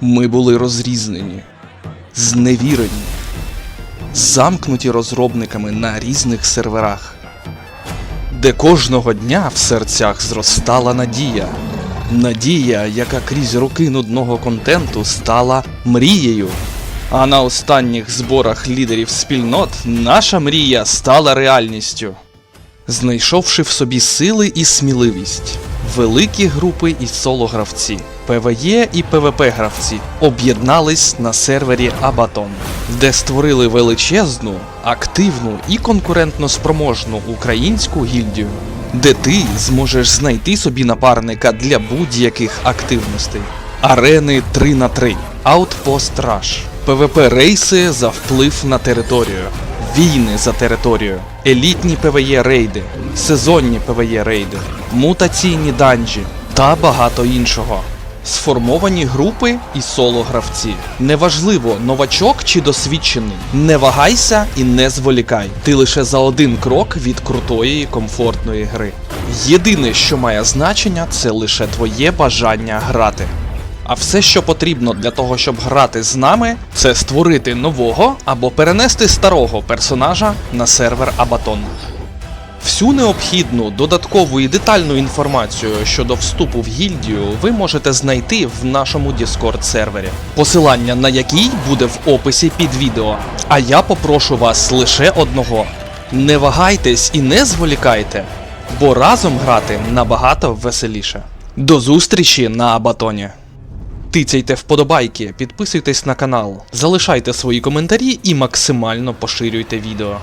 Ми були розрізнені, зневірені, замкнуті розробниками на різних серверах, де кожного дня в серцях зростала надія. Надія, яка крізь роки нудного контенту стала мрією. А на останніх зборах лідерів спільнот наша мрія стала реальністю. Знайшовши в собі сили і сміливість, великі групи і соло-гравці, ПВЕ і ПВП-гравці об'єднались на сервері Абатон, де створили величезну, активну і конкурентно спроможну українську гільдію, де ти зможеш знайти собі напарника для будь-яких активностей. Арени 3 на 3 Outpost Rush, ПВП рейси за вплив на територію, війни за територію, елітні ПВЕ рейди, сезонні ПВЕ рейди, мутаційні данжі та багато іншого. Сформовані групи і соло-гравці. Неважливо, новачок чи досвідчений. Не вагайся і не зволікай. Ти лише за один крок від крутої і комфортної гри. Єдине, що має значення, це лише твоє бажання грати. А все, що потрібно для того, щоб грати з нами, це створити нового або перенести старого персонажа на сервер Абатон. Всю необхідну додаткову і детальну інформацію щодо вступу в гільдію ви можете знайти в нашому Discord сервері, посилання на який буде в описі під відео. А я попрошу вас лише одного: не вагайтесь і не зволікайте, бо разом грати набагато веселіше. До зустрічі на Абатоні! Тицяйте вподобайки, підписуйтесь на канал, залишайте свої коментарі і максимально поширюйте відео.